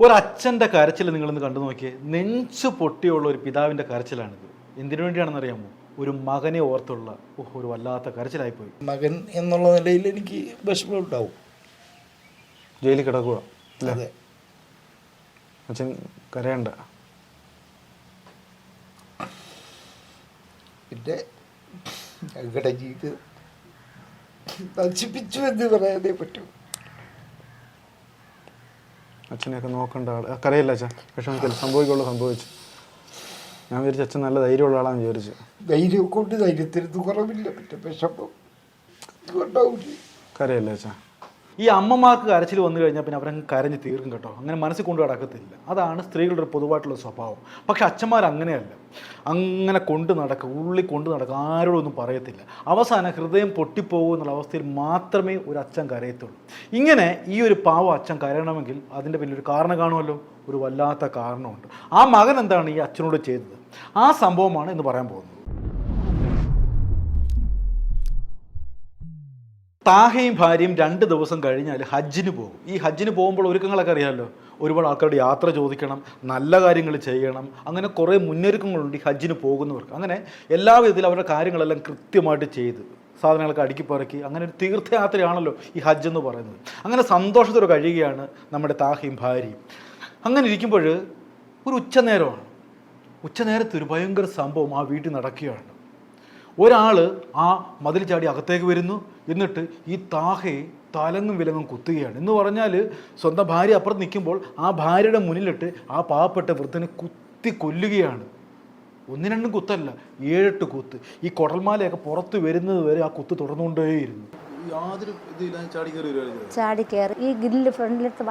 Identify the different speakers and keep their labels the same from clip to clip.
Speaker 1: ഒരു അച്ഛന്റെ കരച്ചിൽ നിങ്ങളൊന്ന് കണ്ടു നോക്കിയേ. നെഞ്ചു പൊട്ടിയുള്ള ഒരു പിതാവിന്റെ കരച്ചിലാണിത്. എന്തിനു വേണ്ടിയാണെന്ന് അറിയാമോ ഒരു മകനെ ഓർത്തുള്ള ഓഹ്, ഒരു വല്ലാത്ത കരച്ചിലായിപ്പോയി.
Speaker 2: മകൻ എന്നുള്ള നിലയിൽ എനിക്ക് വിഷമം ഉണ്ടാവും
Speaker 1: ജയിലിൽ കിടക്കുക
Speaker 2: അതെ.
Speaker 1: അച്ഛൻ കരയണ്ട.
Speaker 2: പിന്നെ ഞങ്ങളുടെ ജീവിതം നശിപ്പിച്ചു എന്ന് പറയാനേ പറ്റൂ.
Speaker 1: അച്ഛനെയൊക്കെ നോക്കേണ്ട ആൾ കരയില്ല അച്ഛൻ വിഷമത്തിൽ സംഭവിക്കുള്ളൂ സംഭവിച്ചു. ഞാൻ വിചാരിച്ചു അച്ഛൻ നല്ല ധൈര്യമുള്ള ആളാന്ന് വിചാരിച്ചു.
Speaker 2: ധൈര്യം കൊണ്ട് ധൈര്യത്തിന് കുറവില്ല. പിന്നെ വിഷമം.
Speaker 1: കരയല്ല അച്ഛാ. ഈ അമ്മമാർക്ക് കരച്ചിൽ വന്നു കഴിഞ്ഞാൽ പിന്നെ അവരങ്ങ് കരഞ്ഞ് തീർക്കും കേട്ടോ. അങ്ങനെ മനസ്സിൽ കൊണ്ട് നടക്കത്തില്ല. അതാണ് സ്ത്രീകളുടെ ഒരു പൊതുവായിട്ടുള്ള സ്വഭാവം. പക്ഷെ അച്ഛന്മാർ അങ്ങനെയല്ല. അങ്ങനെ കൊണ്ടു നടക്കുക ഉള്ളി കൊണ്ടു നടക്കുക ആരോടൊന്നും പറയത്തില്ല. അവസാനം ഹൃദയം പൊട്ടിപ്പോകും എന്നുള്ള അവസ്ഥയിൽ മാത്രമേ ഒരു അച്ഛൻ കരയത്തുള്ളൂ. ഇങ്ങനെ ഈ ഒരു പാവം അച്ഛൻ കരയണമെങ്കിൽ അതിന്റെ പിന്നിൽ ഒരു കാരണം കാണുമല്ലോ? ഒരു വല്ലാത്ത കാരണമുണ്ട്. ആ മകൻ എന്താണ് ഈ അച്ഛനോട് ചെയ്തത്? ആ സംഭവമാണ് ഇന്ന് പറയാൻ പോകുന്നത്. താഹയും ഭാര്യയും രണ്ട് ദിവസം കഴിഞ്ഞാൽ ഹജ്ജിന് പോകും. ഈ ഹജ്ജിന് പോകുമ്പോൾ ഒരുക്കങ്ങളൊക്കെ അറിയാമല്ലോ ഒരുപാട് ആൾക്കാരോട് യാത്ര ചോദിക്കണം നല്ല കാര്യങ്ങൾ ചെയ്യണം അങ്ങനെ കുറേ മുന്നൊരുക്കങ്ങളുണ്ട് ഈ ഹജ്ജിന് പോകുന്നവർക്ക്. അങ്ങനെ എല്ലാ വിധത്തിലും അവരുടെ കാര്യങ്ങളെല്ലാം കൃത്യമായിട്ട് ചെയ്ത് സാധനങ്ങളൊക്കെ അടുക്കി പറക്കി അങ്ങനെ ഒരു തീർത്ഥയാത്രയാണല്ലോ ഈ ഹജ്ജ് എന്ന് പറയുന്നത്. അങ്ങനെ സന്തോഷത്തോടെ കഴിയുകയാണ് നമ്മുടെ താഹയും ഭാര്യയും. അങ്ങനെ ഇരിക്കുമ്പോൾ ഒരു ഉച്ചനേരമാണ്. ഉച്ചനേരത്ത് ഒരു ഭയങ്കര സംഭവം ആ വീട്ടിൽ നടക്കുകയാണ്. ഒരാൾ ആ മതിൽ ചാടി അകത്തേക്ക് വരുന്നു. എന്നിട്ട് ഈ താഹയെ തലങ്ങും വിലങ്ങും കുത്തുകയാണ്. എന്ന് പറഞ്ഞാൽ സ്വന്തം ഭാര്യ അപ്പുറത്ത് നിൽക്കുമ്പോൾ ആ ഭാര്യയുടെ മുന്നിലിട്ട് ആ പാവപ്പെട്ട വൃദ്ധനെ കുത്തി കൊല്ലുകയാണ്. ഒന്ന് രണ്ടും കുത്തല്ല ഏഴെട്ട് കുത്ത്. ഈ കുടൽമാലയൊക്കെ പുറത്ത് വരുന്നത് വരെ ആ കുത്ത് തുടർന്നുകൊണ്ടേയിരുന്നു യാതൊരു ചാടി കയറി വരുവായിരുന്നു
Speaker 3: ചാടി കയറി. ഈ ഗില്ല് ഫ്രണ്ടിലത്തെ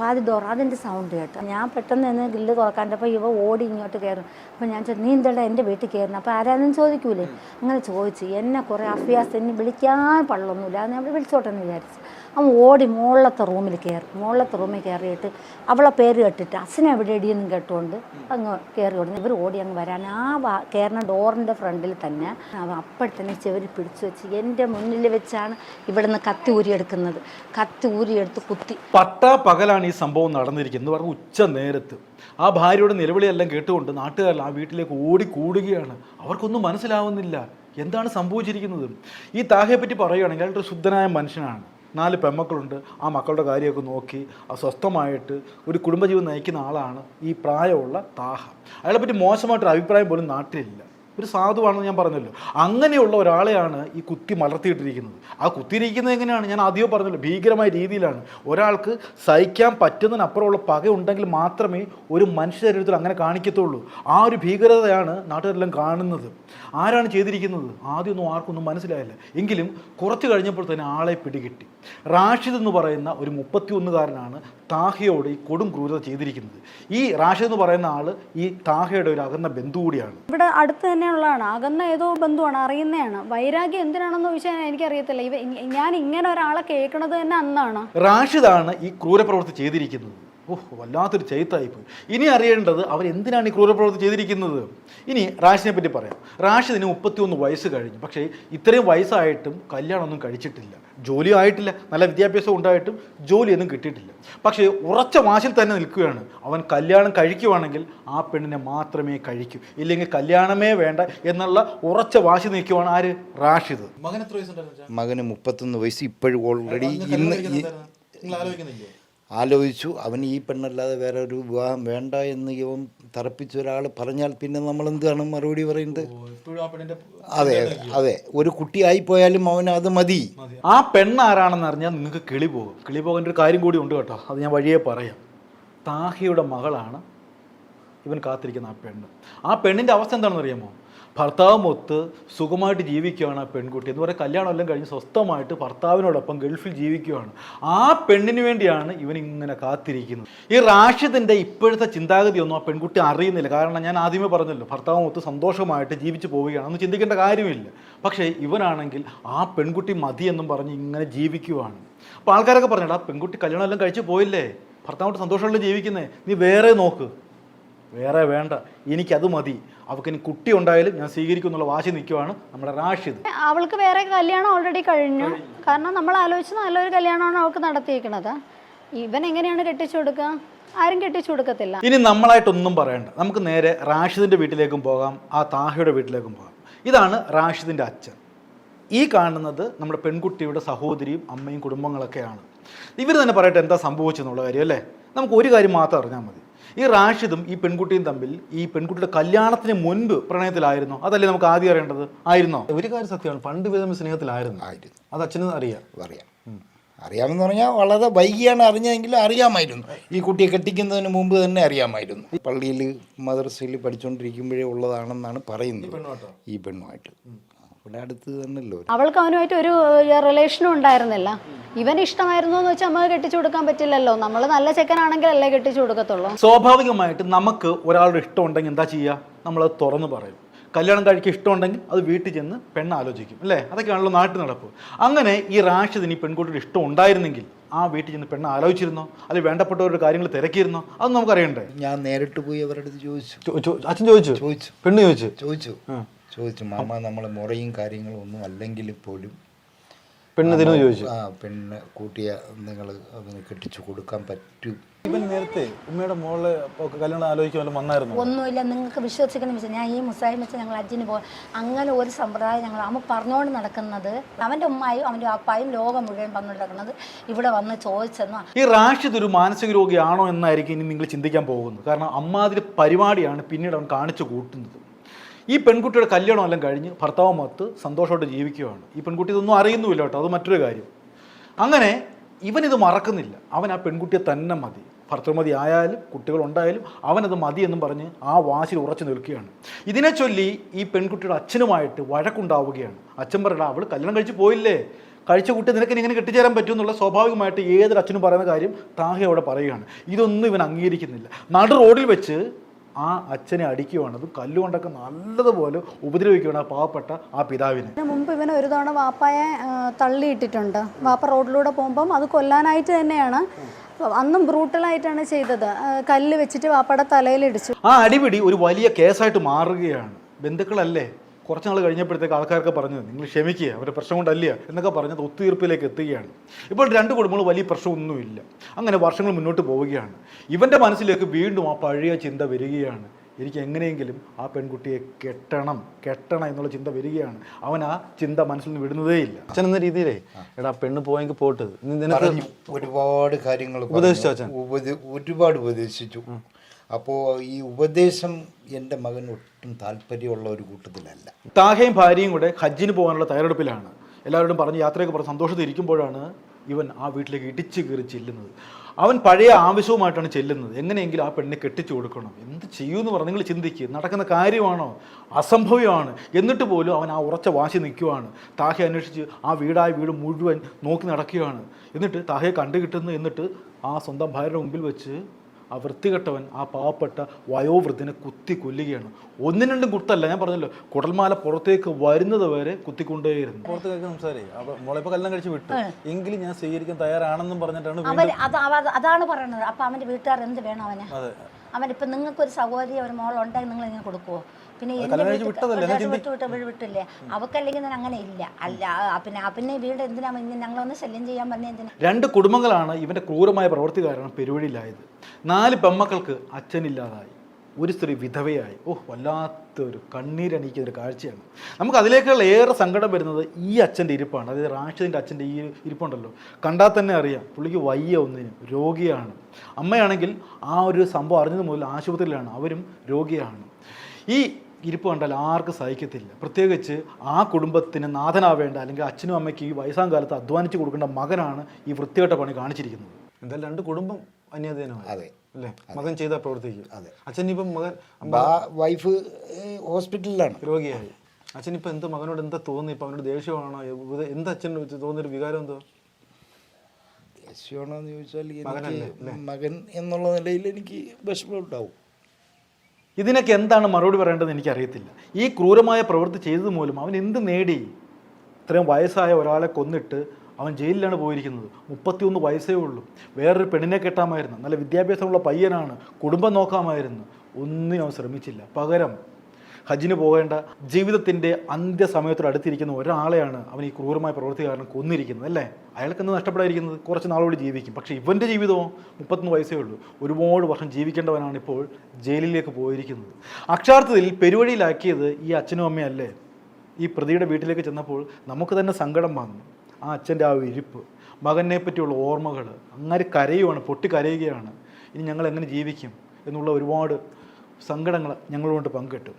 Speaker 3: പാതി ഡോർ അതിന്റെ സൗണ്ട് കേട്ടു. ഞാൻ പെട്ടെന്ന് തന്നെ ഗില്ല് തുറക്കാണ്ടപ്പോൾ ഇവ ഓടി ഇങ്ങോട്ട് കയറും അപ്പോൾ ഞാൻ ചോദിച്ചു നീ എന്താ എന്റെ വീട്ടിൽ കയറുന്നത് അപ്പോൾ ആരാന്നും ചോദിക്കൂലേ. അങ്ങനെ ചോദിച്ചു എന്നെ കുറേ അഭ്യാസം എന്നെ വിളിക്കാൻ പള്ളൊന്നുമില്ല. അത് ഞാൻ വിളിച്ചോട്ടെ എന്ന് വിചാരിച്ചു. അവൻ ഓടി മുകളിലത്തെ റൂമിൽ കയറി. മുകളിലത്തെ റൂമിൽ കയറിയിട്ട് അവളെ പേര് കേട്ടിട്ട് അച്ഛനെ എവിടെ ഇടിയെന്നും കേട്ടുകൊണ്ട് അങ്ങ് കയറി ഓടുന്നു ഇവർ ഓടി അങ്ങ് വരാൻ. ആ കയറുന്ന ഡോറിന്റെ ഫ്രണ്ടിൽ തന്നെ അവൻ അപ്പോഴത്തന്നെ ചെവരി പിടിച്ചു വെച്ച് എന്റെ മുന്നിൽ വെച്ചാണ് ഇവിടുന്ന് കത്തി ഊരിയെടുക്കുന്നത്. കത്തി ഊരിയെടുത്ത് കുത്തി.
Speaker 1: പട്ടാ പകലാണ് ഈ സംഭവം നടന്നിരിക്കുന്നത് പറഞ്ഞ ഉച്ച നേരത്ത്. ആ ഭാര്യയുടെ നിലവിളിയെല്ലാം കേട്ടുകൊണ്ട് നാട്ടുകാരിൽ ആ വീട്ടിലേക്ക് ഓടിക്കൂടുകയാണ് അവർക്കൊന്നും മനസ്സിലാവുന്നില്ല. എന്താണ് സംഭവിച്ചിരിക്കുന്നത്? ഈ താഹയെ പറ്റി പറയുകയാണെങ്കിൽ അയാളുടെ ശുദ്ധനായ മനുഷ്യനാണ്. നാല് പെമ്മക്കളുണ്ട്. ആ മക്കളുടെ കാര്യമൊക്കെ നോക്കി അസ്വസ്ഥമായിട്ട് ഒരു കുടുംബജീവിതം നയിക്കുന്ന ആളാണ് ഈ പ്രായമുള്ള താഹ. അയാളെപ്പറ്റി മോശമായിട്ടൊരു അഭിപ്രായം പോലും നാട്ടിലില്ല. ഒരു സാധുവാണെന്ന് ഞാൻ പറഞ്ഞല്ലോ. അങ്ങനെയുള്ള ഒരാളെയാണ് ഈ കുത്തി മലർത്തിയിട്ടിരിക്കുന്നത്. ആ കുത്തിയിരിക്കുന്നത് എങ്ങനെയാണ്? ഞാൻ ആദ്യമേ പറഞ്ഞല്ലോ ഭീകരമായ രീതിയിലാണ്. ഒരാൾക്ക് സഹിക്കാൻ പറ്റുന്നതിനപ്പുറമുള്ള പക ഉണ്ടെങ്കിൽ മാത്രമേ ഒരു മനുഷ്യ ശരീരത്തിൽ അങ്ങനെ കാണിക്കത്തുള്ളൂ. ആ ഒരു ഭീകരതയാണ് നാട്ടുകാരെല്ലാം കാണുന്നത്. ആരാണ് ചെയ്തിരിക്കുന്നത്? ആദ്യമൊന്നും ആർക്കൊന്നും മനസ്സിലായില്ല. എങ്കിലും കുറച്ച് കഴിഞ്ഞപ്പോൾ തന്നെ ആളെ പിടികിട്ടി. റാഷിദ് എന്ന് പറയുന്ന ഒരു മുപ്പത്തിയൊന്നുകാരനാണ് താഹയോട് ഈ കൊടും ക്രൂരത ചെയ്തിരിക്കുന്നത്. ഈ റാഷിദ് എന്ന് പറയുന്ന ആൾ ഈ താഹയുടെ ഒരു അകന്ന ബന്ധു കൂടിയാണ്.
Speaker 4: ഇവിടെ അടുത്ത് തന്നെയുള്ളതാണ്. അകന്ന ഏതോ ബന്ധുവാണ് അറിയുന്നതാണ്. വൈരാഗ്യം എന്തിനാണെന്ന് ചോദിച്ചാൽ എനിക്കറിയത്തില്ല. ഇവ ഞാൻ ഇങ്ങനെ ഒരാളെ കേൾക്കണത് തന്നെ അന്നാണ്.
Speaker 1: റാഷിദാണ് ഈ ക്രൂരപ്രവൃത്തി ചെയ്തിരിക്കുന്നത്. ഓഹ് വല്ലാത്തൊരു ചെയ്ത്തായിപ്പോയി. ഇനി അറിയേണ്ടത് അവർ എന്തിനാണ് ഈ ക്രൂരപ്രവൃത്തി ചെയ്തിരിക്കുന്നത്? ഇനി റാഷിനെ പറ്റി പറയാം. റാഷിദിന് മുപ്പത്തിയൊന്ന് വയസ്സ് കഴിഞ്ഞു. പക്ഷേ ഇത്രയും വയസ്സായിട്ടും കല്യാണമൊന്നും കഴിച്ചിട്ടില്ല. ജോലി ആയിട്ടില്ല. നല്ല വിദ്യാഭ്യാസം ഉണ്ടായിട്ടും ജോലിയൊന്നും കിട്ടിയിട്ടില്ല. പക്ഷേ ഉറച്ച വാശിൽ തന്നെ നിൽക്കുകയാണ്. അവൻ കല്യാണം കഴിക്കുവാണെങ്കിൽ ആ പെണ്ണിനെ മാത്രമേ കഴിക്കൂ. ഇല്ലെങ്കിൽ കല്യാണമേ വേണ്ട എന്നുള്ള ഉറച്ച വാശി നിൽക്കുവാണ് ആര്? റാഷിദ് മകൻ എത്ര വയസ്സുണ്ടായിരുന്നു
Speaker 2: മകന് മുപ്പത്തൊന്ന് വയസ്സ് ഇപ്പോഴും ഓൾറെഡി ഇന്ന് ആലോചിച്ചു. അവൻ ഈ പെണ്ണല്ലാതെ വേറെ ഒരു വിവാഹം വേണ്ട എന്ന് ഇവൻ തറപ്പിച്ച ഒരാൾ പറഞ്ഞാൽ പിന്നെ നമ്മൾ എന്താണ് മറുപടി പറയുന്നത്?
Speaker 1: ഇപ്പോഴും ആ പെണ്ണിന്റെ
Speaker 2: അതെ അതെ. ഒരു കുട്ടിയായി പോയാലും അവൻ അത് മതി.
Speaker 1: ആ പെണ്ണ് ആരാണെന്ന് അറിഞ്ഞാൽ നിങ്ങൾക്ക് കിളി പോകും. കിളി പോകേണ്ട ഒരു കാര്യം കൂടി ഉണ്ട് കേട്ടോ. അത് ഞാൻ വഴിയെ പറയാം. താഹിയുടെ മകളാണ് ഇവൻ കാത്തിരിക്കുന്ന ആ പെണ്ണ്. ആ പെണ്ണിന്റെ അവസ്ഥ എന്താണെന്ന് അറിയാമോ? ഭർത്താവുമൊത്ത് സുഖമായിട്ട് ജീവിക്കുകയാണ് ആ പെൺകുട്ടി. എന്ന് പറയുക കല്യാണം എല്ലാം കഴിഞ്ഞ് സ്വസ്ഥമായിട്ട് ഭർത്താവിനോടൊപ്പം ഗൾഫിൽ ജീവിക്കുകയാണ്. ആ പെണ്ണിന് വേണ്ടിയാണ് ഇവൻ ഇങ്ങനെ കാത്തിരിക്കുന്നത്. ഈ റാഷിദിന്റെ ഇപ്പോഴത്തെ ചിന്താഗതിയൊന്നും ആ പെൺകുട്ടി അറിയുന്നില്ല. കാരണം ഞാൻ ആദ്യമേ പറഞ്ഞല്ലോ ഭർത്താവുമൊത്ത് സന്തോഷമായിട്ട് ജീവിച്ചു പോവുകയാണ്. അന്ന് ചിന്തിക്കേണ്ട കാര്യമില്ല. പക്ഷേ ഇവനാണെങ്കിൽ ആ പെൺകുട്ടി മതി എന്നും പറഞ്ഞ് ഇങ്ങനെ ജീവിക്കുവാണ്. അപ്പോൾ ആൾക്കാരൊക്കെ പറഞ്ഞിട്ട് ആ പെൺകുട്ടി കല്യാണം എല്ലാം കഴിച്ച് പോയില്ലേ? ഭർത്താവോട്ട് സന്തോഷമുള്ള ജീവിക്കുന്നേ. നീ വേറെ നോക്ക്. വേറെ വേണ്ട. എനിക്കത് മതി. അവൾക്ക് ഇനി കുട്ടി ഉണ്ടായാലും ഞാൻ സ്വീകരിക്കും എന്നുള്ള വാശി നിൽക്കുവാണ് നമ്മുടെ റാഷിദ്.
Speaker 4: അവൾക്ക് വേറെ കല്യാണം ഓൾറെഡി കഴിഞ്ഞു. കാരണം നമ്മൾ ആലോചിച്ച് നല്ലൊരു കല്യാണമാണ് അവൾക്ക് നടത്തിയിരിക്കുന്നത്. ഇവൻ എങ്ങനെയാണ് കെട്ടിച്ചു കൊടുക്കുക? ആരും കെട്ടിച്ചു കൊടുക്കത്തില്ല.
Speaker 1: ഇനി നമ്മളായിട്ടൊന്നും പറയണ്ട. നമുക്ക് നേരെ റാഷിദിന്റെ വീട്ടിലേക്കും പോകാം. ആ താഹയുടെ വീട്ടിലേക്കും പോകാം. ഇതാണ് റാഷിദിന്റെ അച്ഛൻ. ഈ കാണുന്നത് നമ്മുടെ പെൺകുട്ടിയുടെ സഹോദരിയും അമ്മയും കുടുംബങ്ങളൊക്കെയാണ്. ഇവർ തന്നെ പറയട്ടെ എന്താ സംഭവിച്ചെന്നുള്ള കാര്യം അല്ലേ? നമുക്ക് ഒരു കാര്യം മാത്രം അറിഞ്ഞാൽ മതി. ഈ റാഷിദും ഈ പെൺകുട്ടിയും തമ്മിൽ ഈ പെൺകുട്ടിയുടെ കല്യാണത്തിന് മുൻപ് പ്രണയത്തിലായിരുന്നു. അതല്ലേ നമുക്ക് ആദ്യം അറിയേണ്ടത്? ആയിരുന്നോ?
Speaker 5: ഒരു കാര്യം സത്യമാണ്. പണ്ട് വിധം സ്നേഹത്തിലായിരുന്നു.
Speaker 2: ആയിരുന്നു.
Speaker 5: അത് അച്ഛന് അറിയാം.
Speaker 2: അറിയാം. അറിയാമെന്ന് പറഞ്ഞാൽ വളരെ വൈകിയാണ് അറിഞ്ഞതെങ്കിലും അറിയാമായിരുന്നു. ഈ കുട്ടിയെ കെട്ടിക്കുന്നതിന് മുമ്പ് തന്നെ അറിയാമായിരുന്നു. പള്ളിയിൽ മദ്രസയിൽ പഠിച്ചുകൊണ്ടിരിക്കുമ്പോഴേ ഉള്ളതാണെന്നാണ് പറയുന്നത്. ഈ പെണ്ണുമായിട്ട്? ഇവിടെ അടുത്ത് തന്നെയല്ലോ
Speaker 4: അവൾക്ക് അവനുമായിട്ട് ഒരു റിലേഷനും ഉണ്ടായിരുന്നില്ല. ഇവൻ ഇഷ്ടമായിരുന്നു എന്ന് വെച്ചാൽ നമുക്ക് കെട്ടിച്ചു കൊടുക്കാൻ പറ്റില്ലല്ലോ. നമ്മൾ നല്ല ചെക്കനാണെങ്കിലല്ലേ കെട്ടിച്ചു കൊടുക്കത്തുള്ളൂ.
Speaker 1: സ്വാഭാവികമായിട്ട് നമുക്ക് ഒരാളുടെ ഇഷ്ടം ഉണ്ടെങ്കിൽ എന്താ ചെയ്യുക നമ്മളത് തുറന്ന് പറയും. കല്യാണം കഴിക്കാൻ ഇഷ്ടമുണ്ടെങ്കിൽ അത് വീട്ടിൽ ചെന്ന് പെണ്ണ് ആലോചിക്കും അല്ലേ? അതൊക്കെയാണല്ലോ നാട്ടിൽ നടപ്പ്. അങ്ങനെ ഈ റാഷിദിന് ഈ പെൺകുട്ടിയുടെ ഇഷ്ടം ഉണ്ടായിരുന്നെങ്കിൽ ആ വീട്ടിൽ ചെന്ന് പെണ്ണ് ആലോചിച്ചിരുന്നോ? അല്ലെങ്കിൽ വേണ്ടപ്പെട്ടവരുടെ കാര്യങ്ങൾ തിരക്കിയിരുന്നോ? അത് നമുക്കറിയണ്ടേ?
Speaker 2: ഞാൻ നേരിട്ട് പോയി അവരുടെ അടുത്ത് ചോദിച്ചു.
Speaker 5: അച്ഛൻ ചോദിച്ചു?
Speaker 2: ചോദിച്ചു.
Speaker 5: പെണ്ണ് ചോദിച്ചു?
Speaker 2: ചോദിച്ചു. ചോദിച്ചു മാമ നമ്മളെ മുറയും കാര്യങ്ങളും ഒന്നും അല്ലെങ്കിൽ പോലും
Speaker 5: പെണ്ണ് ചോദിച്ചു.
Speaker 2: ആ പെണ്ണ് കൂട്ടിയ നിങ്ങൾ അതിന് കെട്ടിച്ചു കൊടുക്കാൻ പറ്റും.
Speaker 5: ഇവൻ നേരത്തെ ഉമ്മയുടെ മോളെ കല്യാണം ആലോചിക്കാൻ വന്നായിരുന്നു?
Speaker 3: ഒന്നുമില്ല നിങ്ങൾക്ക് വിശ്വസിക്കണം വെച്ചാൽ ഞാൻ ഈ മുസാഹിം വെച്ച് ഞങ്ങൾ അജ്ജിന് പോകും അങ്ങനെ ഒരു സമ്പ്രദായം ഞങ്ങൾ അമ്മ പറഞ്ഞുകൊണ്ട് നടക്കുന്നത് അവന്റെ ഉമ്മായും അവന്റെ അപ്പായും ലോകം മുഴുവൻ പറഞ്ഞു നടക്കുന്നത് ഇവിടെ വന്ന് ചോദിച്ചെന്ന്.
Speaker 1: ഈ റാഷിദ് ഒരു മാനസിക രോഗിയാണോ എന്നായിരിക്കും ഇനി നിങ്ങൾ ചിന്തിക്കാൻ പോകുന്നത്. കാരണം അമ്മാതിരി പരിപാടിയാണ് പിന്നീട് അവൻ കാണിച്ചു കൂട്ടുന്നത്. ഈ പെൺകുട്ടിയുടെ കല്യാണം എല്ലാം കഴിഞ്ഞ് ഭർത്താവ് മൊത്ത് സന്തോഷമായിട്ട് ജീവിക്കുകയാണ്. ഈ പെൺകുട്ടി ഇതൊന്നും അറിയുന്നുമില്ല കേട്ടോ. അത് മറ്റൊരു കാര്യം. അങ്ങനെ ഇവനിത് മറക്കുന്നില്ല. അവൻ ആ പെൺകുട്ടിയെ തന്നെ മതി. ഭർത്തൃമതി ആയാലും കുട്ടികളുണ്ടായാലും അവനത് മതി എന്നും പറഞ്ഞ് ആ വാശിൽ ഉറച്ചു നിൽക്കുകയാണ്. ഇതിനെ ചൊല്ലി ഈ പെൺകുട്ടിയുടെ അച്ഛനുമായിട്ട് വഴക്കുണ്ടാവുകയാണ്. അച്ഛൻ പറയണ അവൾ കല്യാണം കഴിച്ച് പോയില്ലേ? കഴിച്ച കുട്ടി നിനക്ക് ഇങ്ങനെ കെട്ടിച്ചേരാൻ പറ്റുമെന്നുള്ള സ്വാഭാവികമായിട്ട് ഏതൊരു അച്ഛനും പറയുന്ന കാര്യം താഹെ അവിടെ പറയുകയാണ്. ഇതൊന്നും ഇവൻ അംഗീകരിക്കുന്നില്ല. നടു റോഡിൽ വെച്ച് ആ അച്ഛനെ അടിക്കുകയാണ് അത് കല്ലുകൊണ്ടൊക്കെ നല്ലതുപോലെ ഉപദ്രവിക്കുകയാണ് ആ പാവപ്പെട്ട ആ പിതാവിനെ.
Speaker 4: മുമ്പ് ഇവനെ ഒരു തവണ വാപ്പായെ തള്ളിയിട്ടിട്ടുണ്ട്. വാപ്പ റോഡിലൂടെ പോകുമ്പം അത് കൊല്ലാനായിട്ട് തന്നെയാണ്. അന്നും ബ്രൂട്ടലായിട്ടാണ് ചെയ്തത്. കല്ല് വെച്ചിട്ട് വാപ്പയുടെ തലയിലിടിച്ചു
Speaker 1: ആ അടിപിടി ഒരു വലിയ കേസായിട്ട് മാറുകയാണ്. ബന്ധുക്കളല്ലേ? കുറച്ച് നാൾ കഴിഞ്ഞപ്പോഴത്തേക്ക് ആൾക്കാർക്ക് പറഞ്ഞത് നിങ്ങൾ ക്ഷമിക്കുക അവരുടെ പ്രശ്നം കൊണ്ടല്ല എന്നൊക്കെ പറഞ്ഞത് ഒത്തുതീർപ്പിലേക്ക് എത്തുകയാണ്. ഇപ്പോൾ രണ്ട് കുടുംബങ്ങൾ വലിയ പ്രശ്നമൊന്നുമില്ല. അങ്ങനെ വർഷങ്ങൾ മുന്നോട്ട് പോവുകയാണ്. ഇവന്റെ മനസ്സിലേക്ക് വീണ്ടും ആ പഴയ ചിന്ത വരികയാണ്. എനിക്ക് എങ്ങനെയെങ്കിലും ആ പെൺകുട്ടിയെ കെട്ടണം കെട്ടണം എന്നുള്ള ചിന്ത വരികയാണ്. അവൻ ആ ചിന്ത മനസ്സിൽ നിന്ന് വിടുന്നതേയില്ല
Speaker 5: അച്ഛൻ എന്ന രീതിയിലേ എടാ പെണ്ണ് പോയെങ്കിൽ പോട്ട്. നിനക്ക്
Speaker 2: ഒരുപാട് കാര്യങ്ങൾ
Speaker 5: ഉപദേശിച്ചു അച്ഛൻ?
Speaker 2: ഒരുപാട് ഉപദേശിച്ചു. അപ്പോൾ ഈ ഉപദേശം എന്റെ മകൻ ഒട്ടും താല്പര്യമുള്ള ഒരു കൂട്ടത്തിലല്ല.
Speaker 1: താഹയും ഭാര്യയും കൂടെ ഹജ്ജിന് പോകാനുള്ള തയ്യാറെടുപ്പിലാണ്. എല്ലാവരോടും പറഞ്ഞ് യാത്രയൊക്കെ പറഞ്ഞ് സന്തോഷത്തിൽ ഇരിക്കുമ്പോഴാണ് ഇവൻ ആ വീട്ടിലേക്ക് ഇടിച്ചു കയറി ചെല്ലുന്നത്. അവൻ പഴയ ആവശ്യവുമായിട്ടാണ് ചെല്ലുന്നത്. എങ്ങനെയെങ്കിലും ആ പെണ്ണിനെ കെട്ടിച്ചു കൊടുക്കണം. എന്ത് ചെയ്യുമെന്ന് പറഞ്ഞ് നിങ്ങൾ ചിന്തിക്കുക നടക്കുന്ന കാര്യമാണോ? അസംഭവ്യമാണ് എന്നിട്ട് പോലും അവൻ ആ ഉറച്ച വാശി നിൽക്കുവാണ്. താഹയെ അന്വേഷിച്ച് ആ വീടായ വീട് മുഴുവൻ നോക്കി നടക്കുകയാണ്. എന്നിട്ട് താഹയെ കണ്ടു കിട്ടുന്നു എന്നിട്ട് ആ സ്വന്തം ഭാര്യയുടെ മുമ്പിൽ വെച്ച് ആ വൃത്തികെട്ടവൻ ആ പാവപ്പെട്ട വയോവൃദ്ധനെ കുത്തി കൊല്ലുകയാണ്. ഒന്നും രണ്ടും കുത്തല്ല ഞാൻ പറഞ്ഞല്ലോ കുടൽമാല പുറത്തേക്ക് വരുന്നത് വരെ കുത്തിക്കൊണ്ടേയിരുന്നു.
Speaker 5: പുറത്ത് കേൾക്കുന്ന സംസാരേ അപ്പൊ ഇപ്പൊ കഴിച്ച് വിട്ടു. എങ്കിലും ഞാൻ സ്വീകരിക്കാൻ തയ്യാറാണെന്നും പറഞ്ഞിട്ടാണ്
Speaker 3: അതാണ് പറയുന്നത് അപ്പൊ അവന്റെ വീട്ടുകാർ എന്ത് വേണം അവന്? ഇപ്പൊ നിങ്ങൾക്ക് ഒരു സഹോദരി ഒരു മോളുണ്ടെങ്കിൽ നിങ്ങൾ ഇങ്ങനെ കൊടുക്കുവോ? പിന്നെ എന്റെ വീട്ടിൽ- വിട്ടില്ലേ? അവക്കല്ലെങ്കിൽ ഞാൻ അങ്ങനെ ഇല്ല. അല്ല പിന്നെ പിന്നെ വീട് എന്തിനാ? ഞങ്ങളൊന്ന് ശല്യം ചെയ്യാൻ പറഞ്ഞ എന്തിനാ?
Speaker 1: രണ്ട് കുടുംബങ്ങളാണ് ഇവന്റെ ക്രൂരമായ പ്രവൃത്തി കാരണം പെരുവഴിയിലായത്. നാല് പെമ്മക്കൾക്ക് അച്ഛനില്ലാതായി. ഒരു സ്ത്രീ വിധവയായി. ഓഹ് വല്ലാത്തൊരു കണ്ണീരണിക്കുന്ന ഒരു കാഴ്ചയാണ്. നമുക്ക് അതിലേക്കുള്ള ഏറെ സങ്കടം വരുന്നത് ഈ അച്ഛന്റെ ഇരിപ്പാണ്. അതായത് റാഷിദിന്റെ അച്ഛന്റെ ഈ ഇരിപ്പുണ്ടല്ലോ. കണ്ടാൽ തന്നെ അറിയാം. പുള്ളിക്ക് വയ്യ ഒന്നിനും. രോഗിയാണ്. അമ്മയാണെങ്കിൽ ആ ഒരു സംഭവം അറിഞ്ഞത് മുതൽ ആശുപത്രിയിലാണ്. അവരും രോഗിയാണ്. ഈ ഇരിപ്പ് കണ്ടാൽ ആർക്കും സഹിക്കത്തില്ല. പ്രത്യേകിച്ച് ആ കുടുംബത്തിന് നാഥനാവേണ്ട അല്ലെങ്കിൽ അച്ഛനും അമ്മയ്ക്ക് ഈ വയസ്സാം കാലത്ത് അധ്വാനിച്ച് കൊടുക്കേണ്ട മകനാണ് ഈ വൃത്തികെട്ട പണി കാണിച്ചിരിക്കുന്നത്.
Speaker 5: എന്തായാലും രണ്ട് കുടുംബം അന്യാധീനമായി
Speaker 2: അതെ.
Speaker 5: അല്ലേ? മകൻ ചെയ്ത പ്രവർത്തിക്ക്.
Speaker 2: അതെ.
Speaker 5: അച്ഛൻ ഇപ്പം മകൻ
Speaker 2: വൈഫ് ഹോസ്പിറ്റലിലാണ്.
Speaker 5: രോഗിയായി. അച്ഛൻ ഇപ്പൊ എന്താ മകനോട് എന്താ തോന്നി? ഇപ്പം അവനോട് ദേഷ്യമാണോ? എന്താ അച്ഛൻ തോന്നിയൊരു വികാരം എന്തോ
Speaker 2: ദേഷ്യമാണോ എന്ന് ചോദിച്ചാൽ മകൻ എന്നുള്ള നിലയിൽ എനിക്ക് വിഷമം ഉണ്ടാവും.
Speaker 1: ഇതിനൊക്കെ എന്താണ് മറുപടി പറയേണ്ടതെന്ന് എനിക്കറിയത്തില്ല. ഈ ക്രൂരമായ പ്രവൃത്തി ചെയ്തത് മൂലം അവൻ എന്ത് നേടി? ഇത്രയും വയസ്സായ ഒരാളെ കൊന്നിട്ട് അവൻ ജയിലിലാണ് പോയിരിക്കുന്നത്. മുപ്പത്തിയൊന്ന് വയസ്സേ ഉള്ളൂ. വേറൊരു പെണ്ണിനെ കെട്ടാമായിരുന്നു. നല്ല വിദ്യാഭ്യാസമുള്ള പയ്യനാണ്. കുടുംബം നോക്കാമായിരുന്നു. ഒന്നിനും അവൻ ശ്രമിച്ചില്ല. പകരം ഹജ്ജിന് പോകേണ്ട ജീവിതത്തിന്റെ അന്ത്യസമയത്തോട് അടുത്തിരിക്കുന്ന ഒരാളെയാണ് അവൻ ഈ ക്രൂരമായ പ്രവൃത്തി കാരണം കൊന്നിരിക്കുന്നത് അല്ലേ? അയാൾക്ക് എന്ത് നഷ്ടപ്പെടാതിരിക്കുന്നത് കുറച്ച് നാളോട് ജീവിക്കും. പക്ഷേ ഇവന്റെ ജീവിതമോ മുപ്പത്തൊന്ന് വയസ്സേ ഉള്ളൂ. ഒരുപാട് വർഷം ജീവിക്കേണ്ടവനാണ് ഇപ്പോൾ ജയിലിലേക്ക് പോയിരിക്കുന്നത്. അക്ഷാർത്ഥത്തിൽ പെരുവഴിയിലാക്കിയത് ഈ അച്ഛനും അമ്മയല്ലേ ഈ പ്രതിയുടെ വീട്ടിലേക്ക് ചെന്നപ്പോൾ നമുക്ക് തന്നെ സങ്കടം വന്നു. ആ അച്ഛന്റെ ആ ഇരിപ്പ് മകനെ പറ്റിയുള്ള ഓർമ്മകൾ അങ്ങനെ കരയുവാണ് പൊട്ടി കരയുകയാണ്. ഇനി ഞങ്ങൾ എങ്ങനെ ജീവിക്കും എന്നുള്ള ഒരുപാട് സങ്കടങ്ങൾ ഞങ്ങളുകൊണ്ട് പങ്കിട്ടു.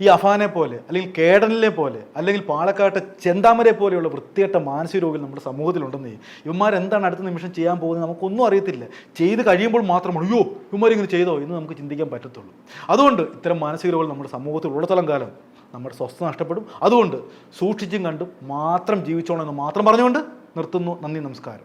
Speaker 1: ഈ അഫാനെ പോലെ അല്ലെങ്കിൽ കേടനിലെ പോലെ അല്ലെങ്കിൽ പാലക്കാട്ടെ ചെന്താമരെ പോലെയുള്ള വൃത്തികെട്ട മാനസിക രോഗികൾ നമ്മുടെ സമൂഹത്തിലുണ്ടെന്ന് ഇവന്മാർ എന്താണ് അടുത്ത നിമിഷം ചെയ്യാൻ പോകുന്നത് നമുക്കൊന്നും അറിയത്തില്ല. ചെയ്ത് കഴിയുമ്പോൾ മാത്രമാണ് അയ്യോ ഇവന്മാർ ഇങ്ങനെ ചെയ്തോ? എന്ന് നമുക്ക് ചിന്തിക്കാൻ പറ്റത്തുള്ളൂ. അതുകൊണ്ട് ഇത്തരം മാനസിക രോഗികൾ നമ്മുടെ സമൂഹത്തിൽ ഉള്ളത്തോളം കാലം നമ്മുടെ സ്വസ്ഥത നഷ്ടപ്പെടും. അതുകൊണ്ട് സൂക്ഷിച്ചും കണ്ടും മാത്രം ജീവിച്ചോണമെന്ന് മാത്രം പറഞ്ഞുകൊണ്ട് നിർത്തുന്നു. നന്ദി നമസ്കാരം.